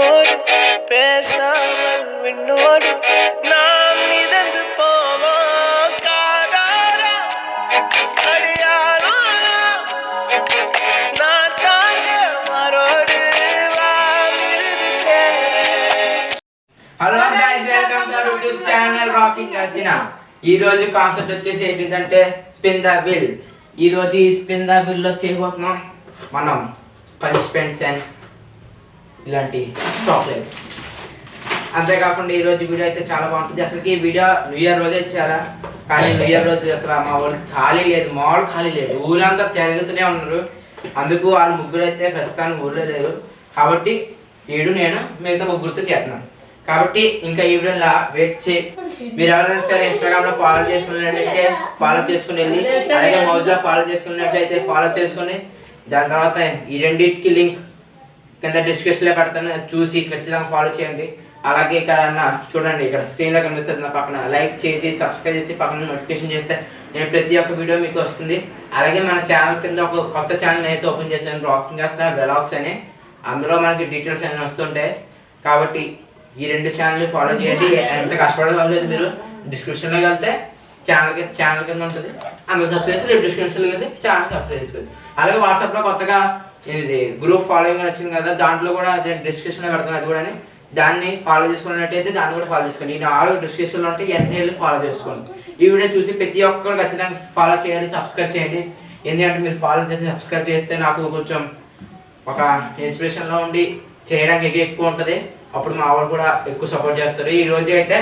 உன்னோடு பேசாமல் விண்ணோடு நாம் மிதந்து போவோம் காதாரா அடியாரா நான் தாங்க மரோடு வா மிருது தேரே hello guys welcome to YouTube channel rocking Haseena ఈ రోజు కాన్సెప్ట్ వచ్చేసి ఏంటిదంటే స్పిన్ ద బిల్ ఈ రోజు ఈ స్పిన్ ద బిల్ లో చేయబోతున్నాం మనం పనిష్మెంట్స్ అండ్ ఇలాంటి చాక్లెట్స్ అంతేకాకుండా ఈ రోజు వీడియో అయితే చాలా బాగుంటుంది. అసలుకి ఈ వీడియో న్యూ ఇయర్ రోజే ఇచ్చారా కానీ న్యూ ఇయర్ రోజు అసలు మా వాళ్ళు ఖాళీ లేదు మా వాళ్ళు ఖాళీ లేదు. ఊరంతా తిరుగుతూనే ఉన్నారు. అందుకు వాళ్ళు ముగ్గురు అయితే ప్రస్తుతానికి ఊర్లో లేరు. కాబట్టి వీడు నేను మిగతా ముగ్గురితో చేస్తున్నాను. కాబట్టి ఇంకా ఈ వీడియోలా వెయిట్ చేయి. మీరు ఎవరైనా సరే ఇన్స్టాగ్రామ్లో ఫాలో చేసుకున్నట్లయితే ఫాలో చేసుకుని వెళ్ళి అలాగే మౌజ్లో ఫాలో చేసుకున్నట్లయితే ఫాలో చేసుకుని దాని తర్వాత ఈ రెండింటికి లింక్ కింద డిస్క్రిప్షన్లో పెడతాను. చూసి ఖచ్చితంగా ఫాలో చేయండి. అలాగే ఇక్కడ చూడండి ఇక్కడ స్క్రీన్లో కనిపిస్తుంది నా పక్కన. లైక్ చేసి సబ్స్క్రైబ్ చేసి పక్కన నోటిఫికేషన్ చేస్తే నేను ప్రతి ఒక్క వీడియో మీకు వస్తుంది. అలాగే మన ఛానల్ కింద ఒక కొత్త ఛానల్ అయితే ఓపెన్ చేశాను రాకింగ్ చేసిన వెలాగ్స్ అని. అందులో మనకి డీటెయిల్స్ అన్నీ వస్తుంటాయి. కాబట్టి ఈ రెండు ఛానల్ని ఫాలో చేయండి. ఎంత కష్టపడలేదు మీరు. డిస్క్రిప్షన్లోకి వెళ్తే ఛానల్ కింద ఛానల్ కింద ఉంటుంది. అందులో సబ్స్క్రైబ్ చేసి డిస్క్రిప్షన్లోకి వెళ్ళి ఛానల్కి అప్లై చేసుకోవచ్చు. అలాగే వాట్సాప్లో కొత్తగా ఇది గ్రూప్ ఫాలోయింగ్ అని వచ్చింది కదా దాంట్లో కూడా డిస్క్రిప్షన్లో పెడతాను అది కూడా దాన్ని ఫాలో చేసుకున్నట్టయితే దాన్ని కూడా ఫాలో చేసుకోండి. ఈ నాలుగు డిస్క్రిప్షన్లో ఉంటే ఎన్ని వెళ్ళి ఫాలో చేసుకోండి. ఈ వీడియో చూసి ప్రతి ఒక్కరు ఖచ్చితంగా ఫాలో చేయాలి సబ్స్క్రైబ్ చేయండి. ఎందుకంటే మీరు ఫాలో చేసి సబ్స్క్రైబ్ చేస్తే నాకు కొంచెం ఒక ఇన్స్పిరేషన్లో ఉండి చేయడానికి ఎక్కువ ఎక్కువ ఉంటుంది. అప్పుడు మా వాళ్ళు కూడా ఎక్కువ సపోర్ట్ చేస్తారు. ఈ రోజు అయితే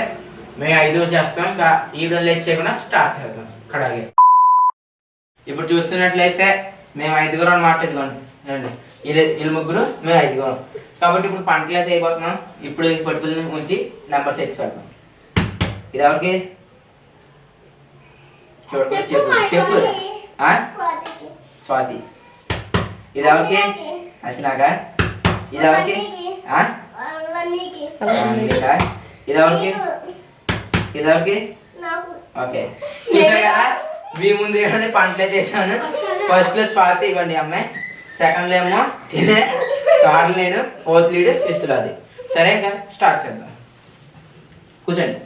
మేము ఐదుగురు చేస్తాం. ఇంకా ఈ వీడియో లేట్ చేయకుండా స్టార్ట్ చేద్దాం. కడాగే ఇప్పుడు చూస్తున్నట్లయితే మేము ఐదుగురు అనమాట ఇదిగోండి. వీళ్ళు వీళ్ళు ముగ్గురు మేము ఐదుగురం. కాబట్టి ఇప్పుడు పంటలు అయితే అయిపోతున్నాం. ఇప్పుడు ఈ పట్టుపుల్ని ఉంచి నెంబర్స్ ఎత్తి పెడతాం. ఇది ఎవరికి చూడు చెప్పు చెప్పు. ఆ? స్వాతి. ఇది ఎవరికి అసినాక? ఇది ఎవరికి ఆ? నీకా? ఇది ఎవరికి ఇది ఎవరికి ఓకే. చూసారు కదా? మీ ముందు ఏమని పంటలే చేశాను? ఫస్ట్లో స్వాతి ఇవ్వండి అమ్మాయి. సెకండ్ ఏమో తినే థర్డ్ నేను ఫోర్త్ లీడ్ ఫిఫ్త్ అది సరే ఇంకా స్టార్ట్ చేద్దాం. కూర్చోండి.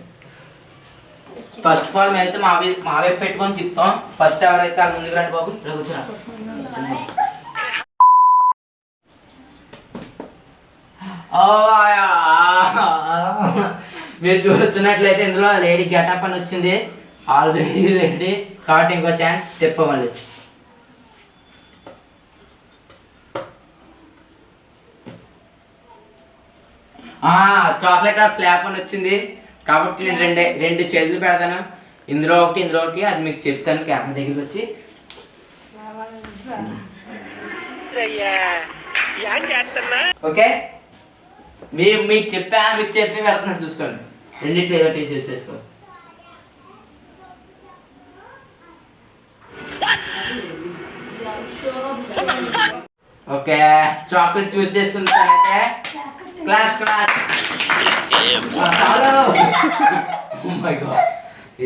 ఫస్ట్ ఆఫ్ ఆల్ మేమైతే మా మావే మా వైపు పెట్టుకొని తిప్పుతాం. ఫస్ట్ ఎవరైతే ఆ ముందుకు రండి బాబు. ఇలా కూర్చున్నా ఓ మీరు చూస్తున్నట్లయితే ఇందులో లేడీ గెటప్ అని వచ్చింది. ఆల్రెడీ లేడీ కాబట్టి ఇంకో ఛాన్స్ చెప్పవాలి చాక్లెట్ ఆర్ స్లాబ్ అని వచ్చింది. కాబట్టి నేను రెండే రెండు చేతులు పెడతాను. ఇందులో ఒకటి ఇందులో ఒకటి అది మీకు చెప్తాను కెమెరా దగ్గరికి వచ్చి. ఓకే? మీరు మీకు చెప్పా మీకు చెప్పి పెడుతున్నాను చూసుకోండి. రెండింటిలో ఏదో టీ చూస్ చేసుకో ఓకే చాక్లెట్ చూస్ చేసుకుంటానైతే క్లాస్ క్లాస్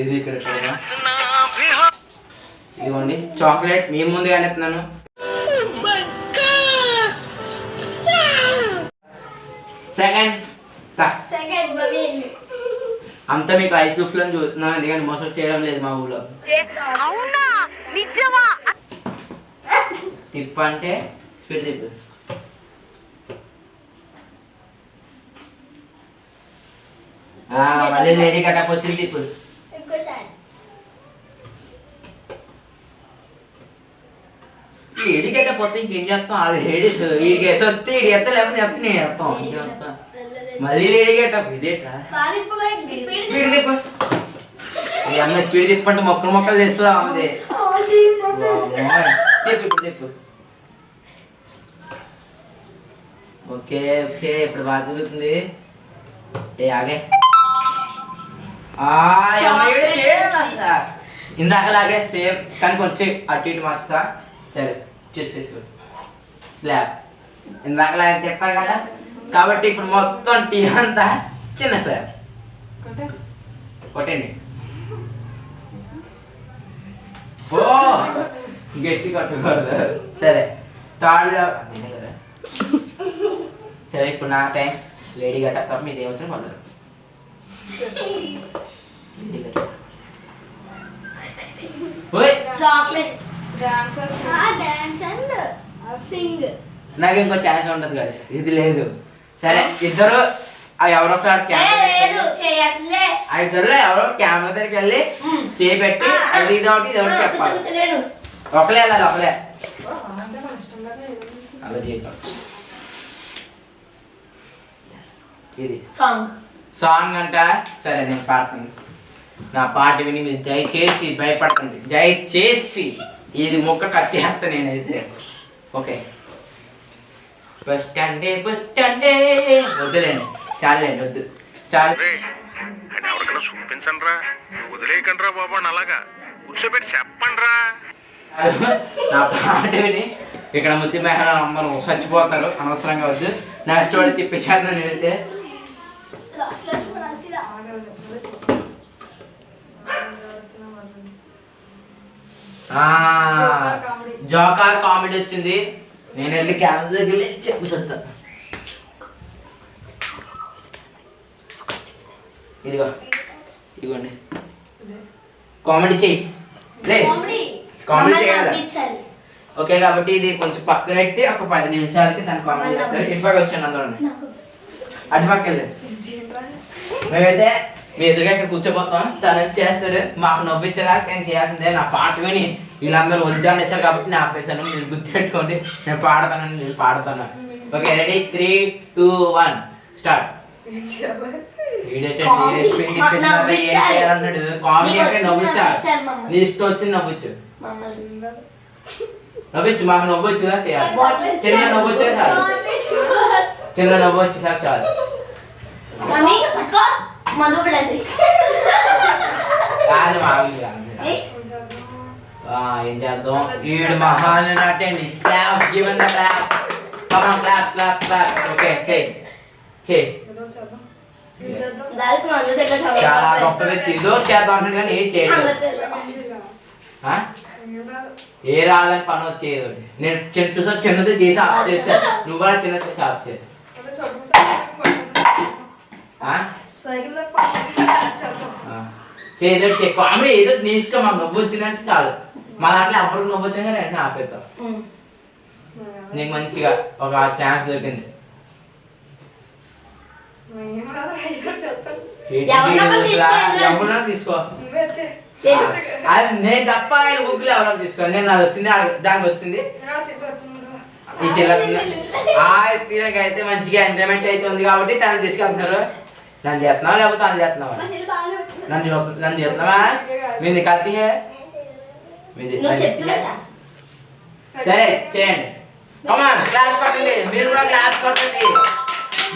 ఇది ఇక్కడ చూడగా. ఇదిగోండి చాక్లెట్. మీ ముందుగా ఎత్తున్నాను సెకండ్ అంతా మీకు ఐస్ ప్రూఫ్లో చూస్తున్నాను ఎందుకంటే మోసం చేయడం లేదు మా ఊళ్ళో. అవునా? నిజమా? తిప్పు అంటే స్పీడ్ తిప్పు. మళ్ళీ లేడీ కట్టప్ వచ్చింది ఇప్పుడు. ఈ పోతే ఇంకేం చేస్తాం? అది ఏడి వీడికి ఎత్త వస్తే వీడికి ఎత్త లేకపోతే ఎత్త నేను ఎత్తాం ఇంకేం చేస్తాం? మళ్ళీ లేడీ కట్టప్ ఇదేట్రా? స్పీడ్ తిప్పు. ఈ అమ్మాయి స్పీడ్ తిప్పంటే మొక్కలు మొక్కలు తెస్తా ఉంది? తిప్పు ఇప్పుడు తిప్పు. ఓకే ఓకే ఇప్పుడు బాగా తిరుగుతుంది. ఏ ఆగే. ఇందాకలాగే సేమ్ కానీ కొంచెం అటు ఇటు మార్చుతా సరే చూసి తీసుకో స్లాబ్ ఇందాకలాగే చెప్పాను కదా కాబట్టి ఇప్పుడు మొత్తం టీ అంతా చిన్న స్లాబ్ కొట్టండి ఓ గట్టి కొట్టకూడదు సరే థర్డ్ కదా సరే ఇప్పుడు నా టైం లేడీ గట్ట తప్ప మీది ఏమొచ్చినా ఓయ్ chocolate. Dance dance and sing. నాకు ఇంకో ఛాన్స్ ఉండదు కదా ఇది లేదు. సరే ఇద్దరు ఆ ఎవరో ఇద్దరు ఎవరో కెమెరా దగ్గరికి వెళ్ళి చేపెట్టి అది ఇది ఒకటి ఇది ఒకటి చెప్పాలి. ఒకలే వెళ్ళాలి ఒకలే. అలా చేయటం ఇది. సాంగ్. సాంగ్ అంట? సరే నేను పాడతాను. నా పాట విని మీరు దయచేసి భయపడకండి. దయచేసి ఇది ముక్క కట్ చేస్తా నేనైతే. ఓకే. బస్ స్టాండే బస్ స్టాండే వద్దులేండి చాలండి వద్దు. చాలు. ఎవరికైనా చూపించండి రా వదిలేయకండి రా బాబు అని అలాగా. కూర్చోబెట్టి చెప్పండి రా నా పాట విని ఇక్కడ ముద్దు మేహన అందరూ చచ్చిపోతారు. అనవసరంగా వద్దు. నెక్స్ట్ వాడు తిప్పించేద్దాం నేనైతే. లాస్ట్ లాస్ట్ రాసిరా ఆగలేదు. వచ్చిన వాళ్ళు. Joker comedy. వచ్చింది. నేను వెళ్ళి కెమెరా దగ్గర వెళ్ళి చెప్పు చెప్తా. ఇదిగో. ఇదిగోండి. ఇదే. కామెడీ చెయ్యి. కామెడీ. చేయాలి ఓకే కాబట్టి ఇది కొంచెం పక్కన పెట్టి ఒక పది నిమిషాలకి తన కామెడీ చెప్తారు ఇటుపక్క వచ్చాను నాకు. అటుపక్క వెళ్ళి? మేమైతే మీ ఎదురుగా ఇక్కడ కూర్చోబోతాం తను చేస్తాడు? మాకు నవ్వించేలా నేను చేయాల్సిందే నా పాట విని వీళ్ళందరూ వద్దు అనేసారు కాబట్టి నేను ఆపేశాను. మీరు గుర్తుపెట్టుకోండి. నేను పాడతానని నేను పాడతాను. Okay ready? Three two one start? అన్నాడు కామెడీ అంటే నీ ఇష్టం వచ్చింది నవ్వచ్చు నవ్వచ్చు మాకు చేయాలి. బాటిల్ చిన్న నవ్వొచ్చే చాలు. చిన్న నవ్వచ్చు చాలు. పడేసి కాదు మామూలు ఏం? చేద్దాం? ఈడు మహాన్ నటండి. Clap given the clap come on clap clap clap okay చేయి. చేయి. చాలా గొప్ప వ్యక్తి. ఏదో చేద్దాం అంటాడు కానీ ఏం చేయలేదు? ఏం రాదు. ఏ రాదని పని వచ్చేది నేను చెట్టు సో చిన్నది చేసి ఆఫ్ చేశాను. నువ్వు కూడా చిన్నది చేసి ఆఫ్ చేయి. అదే సైకిల్ సైకిల్ పట్టుకుంటా. ఆ? సైకిల్లో పట్టుకుంటా చేద్దాం. ఆ. చేయదు చేయి కామెడీ ఏదో నీ ఇష్టం మాకు నవ్వు వచ్చిందంటే చాలు మా దాంట్లో ఎవరికి నవ్వు వచ్చిందో వెంటనే ఆపేద్దాం. నీకు మంచిగా ఒక ఛాన్స్ దొరికింది. ఏదో తీసుకో. అది నేను తప్ప ఆయన ముగ్గులు ఎవరో తీసుకో నేను నాకు వస్తుంది దానికి వస్తుంది? ఈ చిల్ల ఆ తీరకి అయితే మంచిగా ఎంజాయ్మెంట్ అయితే ఉంది కాబట్టి తను తీసుకెళ్తున్నారు నన్ను చేస్తున్నావా లేకపోతే తను చేస్తున్నావా. నన్ను నన్ను చేస్తున్నావా మీది కత్తి హే సరే చేయండి కమాన్ క్లాప్స్ కొట్టండి మీరు కూడా క్లాప్స్ కొట్టండి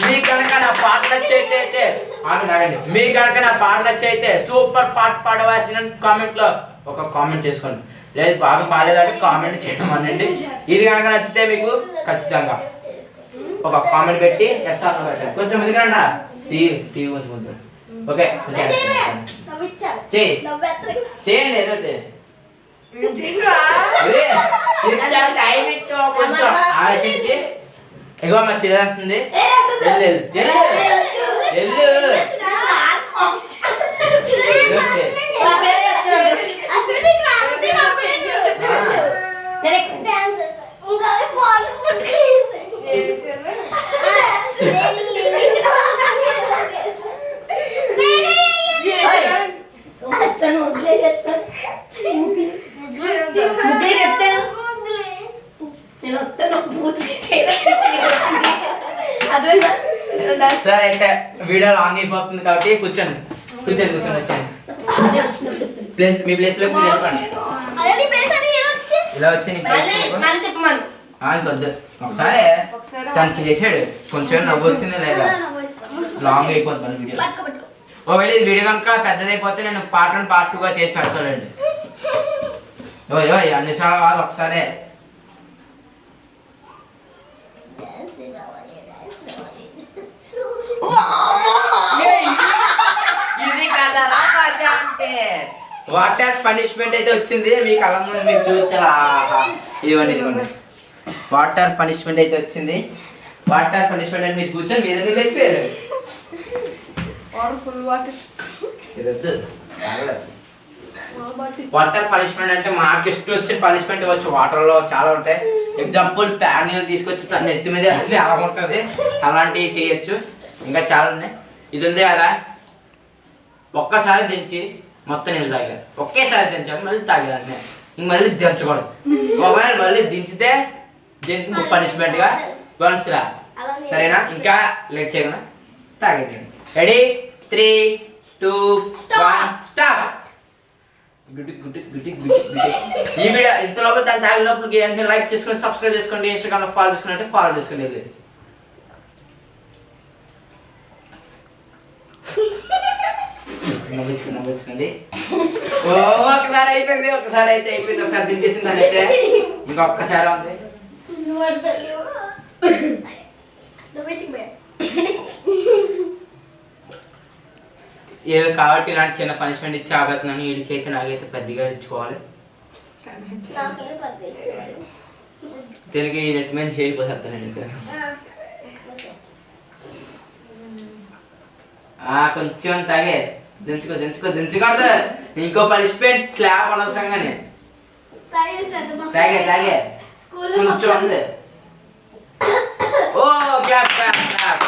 మీ కనుక నా పాట నచ్చైతే ఆగండి ఆగండి మీ కనుక నా పాట నచ్చైతే సూపర్ పాట పాడవలసిన కామెంట్లో ఒక కామెంట్ చేసుకోండి. లేదు బాగా పాడలేదంటే కామెంట్ చేయడం అనండి. ఇది కనుక నచ్చితే మీకు ఖచ్చితంగా ఒక కామెంట్ పెట్టి ఎస్ఆర్ పెట్టండి. కొంచెం రండి టీవీ టీవీ కొంచెం. ఓకే కొంచెం నవ్వెత్తరికి చేయండి ఏదో ఇగో మా చిల్లంటుంది వెళ్ళు వెళ్ళు అర్థమైందా సరే అయితే వీడియో లాంగ్ అయిపోతుంది కాబట్టి కూర్చోండి. కూర్చోండి కూర్చోండి వచ్చాను ప్లేస్ మీ ప్లేస్లో మీరు చెప్పండి ఇలా వచ్చి నీ ప్లేస్ వద్దు. ఒకసారి తను చేసాడు. కొంచెం నవ్వు వచ్చింది లేదా? లాంగ్ అయిపోతుంది వీడియో ఒకవేళ ఇది వీడియో కనుక పెద్దదైపోతే నేను పార్ట్ వన్ పార్ట్ టూగా చేసి పెడతానండి ఓయ్ ఓయ్ అన్ని సార్లు ఒకసారే. ఇది కదరా మజా అంటే వాటర్ పనిష్మెంట్ అయితే వచ్చింది. మీ కళ్ళ ముందు చూపించాలా ఆహా. ఇదిగోండి ఇదిగోండి. వాటర్ పనిష్మెంట్ అయితే వచ్చింది. వాటర్ పనిష్మెంట్ అని మీరు కూర్చొని మీరు ఎందుకు లేచిపోయారు వాటర్ పనిష్మెంట్ అంటే మాకు ఇష్టం వచ్చిన పనిష్మెంట్ ఇవ్వచ్చు. వాటర్లో చాలా ఉంటాయి. ఎగ్జాంపుల్ ప్యాన్ తీసుకొచ్చి తన నెత్తి మీద అలా ఉంటుంది. అలాంటివి చేయొచ్చు. ఇంకా చాలా ఉన్నాయి. ఇది ఉంది కదా ఒక్కసారి దించి మొత్తం నీళ్ళు తాగారు ఒకేసారి దించాలి మళ్ళీ తాగాలి ఇంక మళ్ళీ దించకూడదు. ఒకవేళ మళ్ళీ దించితే దీనికి పనిష్మెంట్గా వన్స్ రా. సరేనా? ఇంకా లేట్ చేయకుండా తాగండి ready three two one stop గుడి గుడి గుడి గుడి గుడి. ఈ వీడియో ఇంత లోపల తాగిన లోపలికి వెంటనే లైక్ చేసుకొని సబ్స్క్రైబ్ చేసుకోండి ఇన్స్టాగ్రామ్లో ఫాలో చేసుకున్నట్టే ఫాలో చేసుకోండి. వెళ్ళి నవ్వించుకోండి ఒకసారి అయిపోయింది ఒకసారి అయితే అయిపోయింది ఒకసారి దించేసింది అని అయితే ఉంది పడతలేవు. నువ్వు ఇచ్చిపోయా. ఏదో కాబట్టి ఇలాంటి చిన్న పనిష్మెంట్ ఇచ్చి ఆగుతున్నాను వీడికైతే నాకైతే పెద్దగా ఇచ్చుకోవాలి. దీనికి నెట్ మీద చేయిపోతానండి కొంచెం తాగే. దించుకో దించుకో దించుకోండి ఇంకో పనిష్మెంట్ స్లాబ్ అనవసరంగానే తాగే తాగే. కొంచెం ఉంది. ఓ క్లాప్ క్లాప్ క్లాప్.